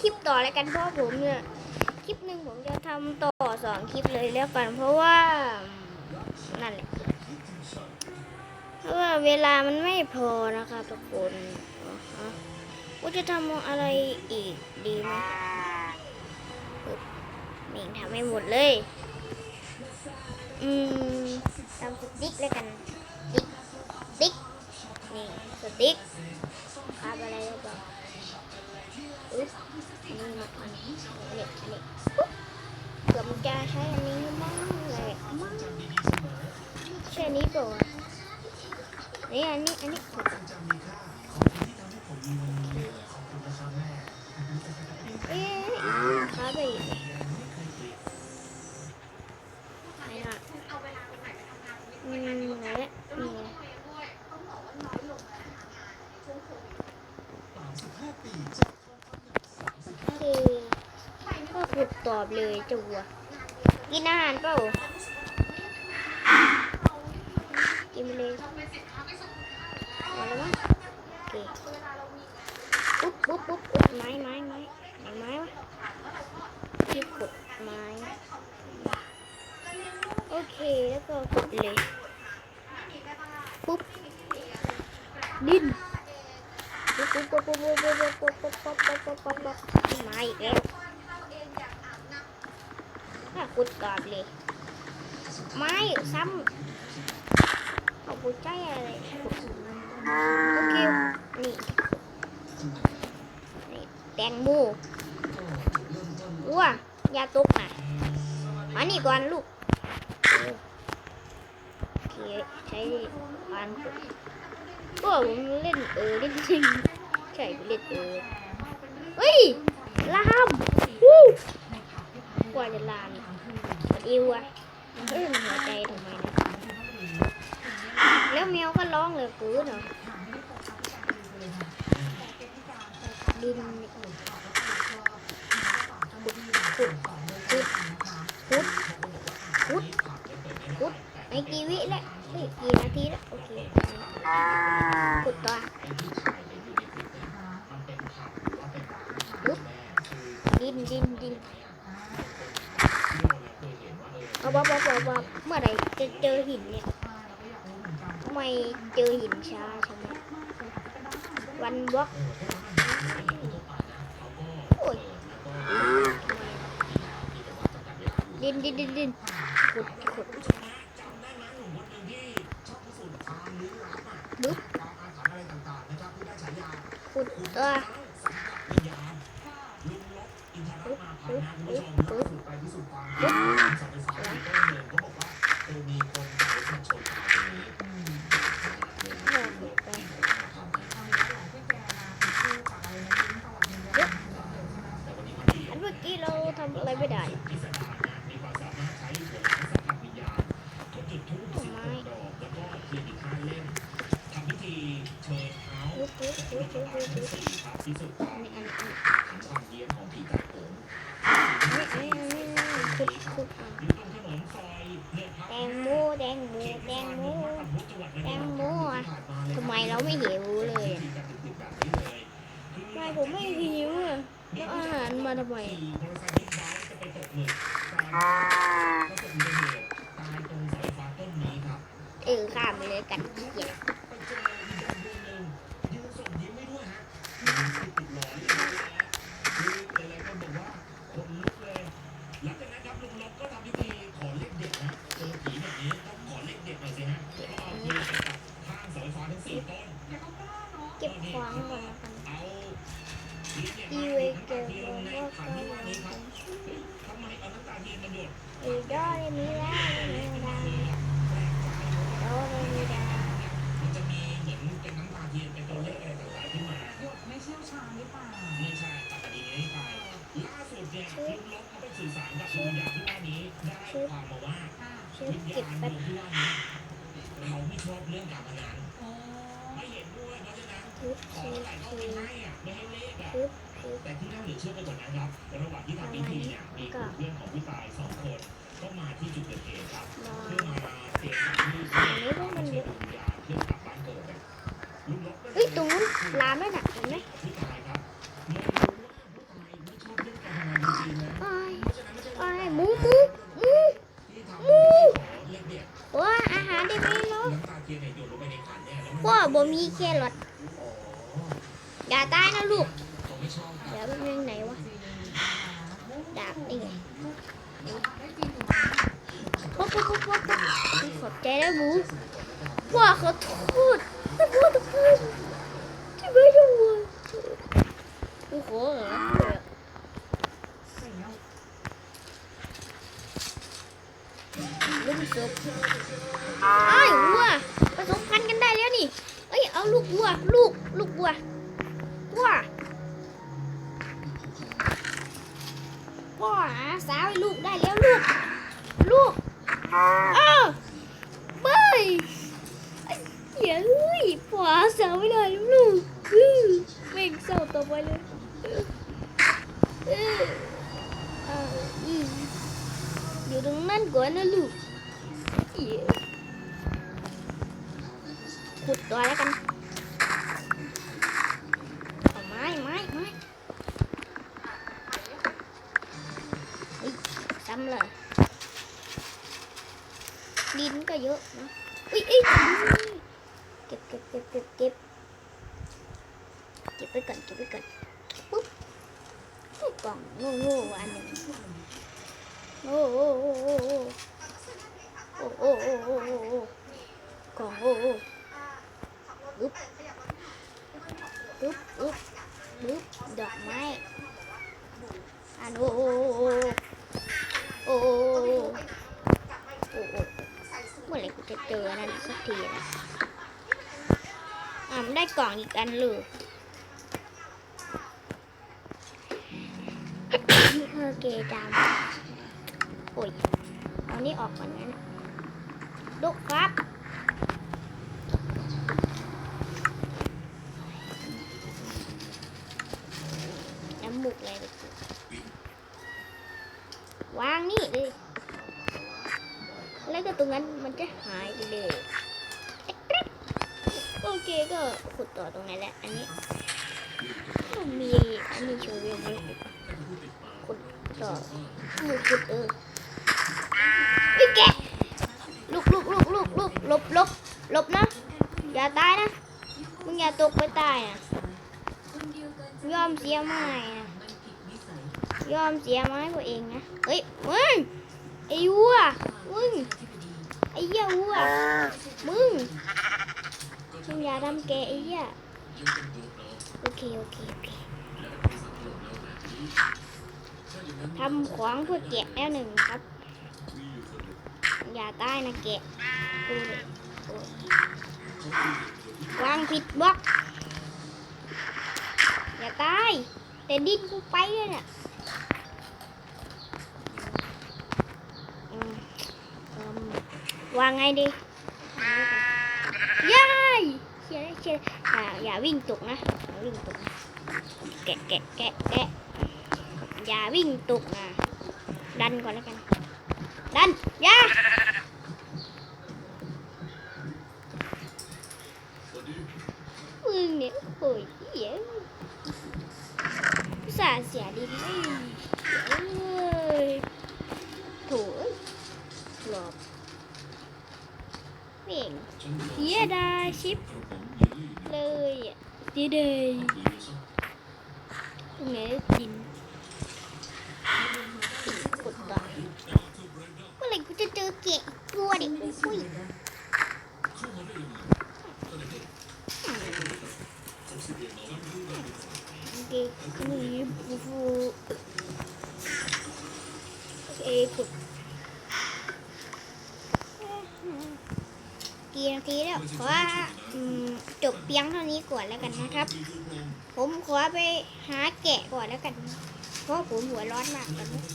คลิปต่อแล้วกันเพราะว่าผมเนี่ยคลิปหนึ่งผมจะทำต่อสองคลิปเลยแล้วกัน เพราะว่านั่นแหละเพราะว่าเวลามันไม่พอนะคะทุกคนอ่าฮะว่าจะทำอะไรอีกดีไหมปึ๊บนี่ทำให้หมดเลย อืมทำสติ๊กแล้วกันสติ๊กสติ๊กนี่สติ๊กคาบอะไรแล้วก็อุ๊บ มาอันนี้เหล็กเหล็กปุ๊บเกือบจะใช้อันนี้บ้างแหลกมากใช่นี้เปล่าวะนี่อันนี้อันนี้ถูกอะเอ๊ะคาบไปอีกไหนอะอืมไหนอะนี่ไง โอเค ก็ขุดตอบเลยเจัว กินอาหารเปล่า กินไปเลยพอแล้วมั้งโอเคปุ๊บปุ๊บปุ๊บปุ๊บไม้ไม้ไม้ไหนไม้วะที่ขุดไม้ โอเค แล้วก็ขุดเลย ปุ๊บ ดินปุ๊บปุ๊บปุ๊บปุ๊บปุ๊บปุ๊บปุ๊บปุ๊บปุ๊บปุ๊บปุ๊บมาอีกแล้วถ้ ขุดกรอบเลย ไม้ซ้ำเอาปุใจอะไรขุดโอเคนี่นี่แตงโมอ้วยาตกน่ะมานี่ก่อนลูกโอเคใช้ปานขุดก็ผมเล่นเออเล่นจริงใช่เล่นเออเฮ้ยลามวู้กว่าจะลามมัน อิวอะมันเอื้อหัวใจทำไมนะแล้วแมวก็ร้องเลยกูเนาะดินนี่ขุดขุดขุดขุดขุดขุดในกี่วิแล้วกี่นาทีแล้วโอเคขุดต่อปุ๊บดินดินดิน เอาบ๊อบบ๊อบบ๊อบเมื่อไหร่จะเจอหินเนี่ยทำไมเจอหินช้าใช่ไหมวันบล็อกโอ้ยดินดินดินดินขุดขุดบึ๊บขุดตัวปึ๊บปึ๊บปึ๊บปึ๊บปึ๊บอันเมื่อกี้เราทำอะไรไม่ได้ต้นไม้ปึ๊บปึ๊บปึ๊บปึ๊บปึ๊บปึ๊บนี่อันอันนี่อัน นี้ขุดขุดเอาแตงโมแตงโมแตงโมแตงโมอะทำไมเราไม่หิวเลยทำไมผมไม่หิวอะแล้วอาหารมาทำไม เออข้ามไปเลยกันขี้เกียจเก็บของก่อนแล้วกันอีเวเกอร์บอก ว่าก็ยังอีดอเรมีลาเรมีลาโดเรมีลามันจะมีเหมือนเป็นน้ำตาเทียนเป็นตัวเลขอะไรต่างๆขึ้นมาหยดไม่เชี่ยวชาญหรือเปล่าไม่ใช่ตัดคดีนี้ไปล่าสุดเนี่ยลุงลบเขาไปสื่อสารกับดวงวิญญาณที่ว่านี้ได้ความมาว่าค่ะชื่อวิญเก็ญาบณดแป๊บวงที่ว่านี้เขาไม่ชอบเรื่องการพนันโอ้ไม่เห็นด้วยเพราะฉะนั้นทึบขอทึบอะไรเขาทึไม่บให้อะไม่ให้เลขอะทึบทึบแต่ที่น่าเหลือเชื่อไปกว่านั้นครับ ผู้ตายสองคนก็มาที่จุดเกิดเหตุครับเพื่อมาเตรียมสถานที่เพื่อทำเชิญดวงวิญญาณเพื่อกลับบ้านเกิดลุงล็อกก็เลฮ้ยตูนร้านนั่นน่ะเห็นไหมผู้ตายครับเมื่อรู้ว่าผู้ตายไม่ชอบเรื่องการพนันจริงๆนะเพราะฉะนั้นม่มูมูมูว้ว่าอาหารได้ไหมลงไพ่ยบ่มีแค่รถอย่าตายนะลูกอเดี๋ยวมันยังไหนวะดาบนี่ไง ขอบใจนะหมูว่าขอโทษขอโทษทุกคนที่ไม่รู้โอ้โหลุงศพไอ้วัวผสมพันธุ์กันได้แล้วนี่ เอ้ย เอาลูกวัว ลูก ลูกวัววัววัวหาสาวลูกได้แล้วลูก ลูกอ้าวเบ้ยไอ้เหี้ยเฮ้ยผัวหาสาวไม่ได้แล้วลูกอื้อแม่งเศร้าต่อ ไปเลยอยู่ตรงนั้นก่อนนะลูกขุดตัวแล้วกันเอไม้ไม้ไม้ซ้ำเลยดินก็เยอะนะอุ้ยอุ้ยเก็บเก็บเก็บเก็บเก็บ เก็บไปก่อนเก็บไปก่อนปุ๊บกล่องโง่โง่ๆอันหนึ่งโอ้โอ้โอ้โอ้โอ้โอ้โอ้โอ้โอ้โอ้กล่องโอ้โอ้ปึ๊บปึ๊บปึ๊บปึ๊บดอกไม้อันโอ้โอ้โอ้โอ้โอ้โอ้เมื่อไรกูจะเจอนั่นสักทีนะอ่าได้กล่องอีกอันเลยโอเคจามโอ้ยเอานี่ออกก่อนนะลูกครับน้ำหมูกเลยไปวางนี่เลยแล้วก็ตรงนั้นมันจะหายไปเลย โอเคก็ขุดต่อตรงนั้นแหละ อันนี้ก็มีอันนี้โชว์เวลไหมขุดต่อ มือขุดเออไอ้แกลุกลุกลุกลุกลุกลบลบลบนะ อย่าตายนะมึงอย่าตกไปตายนะยอมเสียไม้นะยอมเสียไม้ตัวเองนะเฮ้ยมึงไอ้วัวมึงไอ้เหี้ยวัวมึงมึงอย่าทำแกไอ้เหี้ยโอเคโอเคโอเค ทำขวางเพื่อแกะแล้วหนึ่งครับ อย่าตายนะแกะวางผิดบล็อก อย่าตาย แต่ดิ้นกูไปเลยเนี่ยวางไงดียายเชียร์เชียร์อย่าวิ่งตกนะอย่าวิ่งตกะแกะแกะแกะแกะ อย่าวิ่งตกนะดันก่อนแล้วกัน ดันอย่ามึงเนี่ยโอ้ยเหี้ยอุตส่าเสียดินไม่เสียเลยโถูหลบเม่งเสียดาชิปเลยอะเสียดายตรงไหนดิน กดต่อเมื่อไหร่กูจะเจอเกะตัวเด็กอุ้ยเกะคือฟูฟูเอ้กดกี่นาทีแล้วขอจบเพียงเท่านี้ก่อนแล้วกันนะครับ ผมขอไปหาแกะก่อนแล้วกัน เพราะผมหัวร้อนมากตอนนี้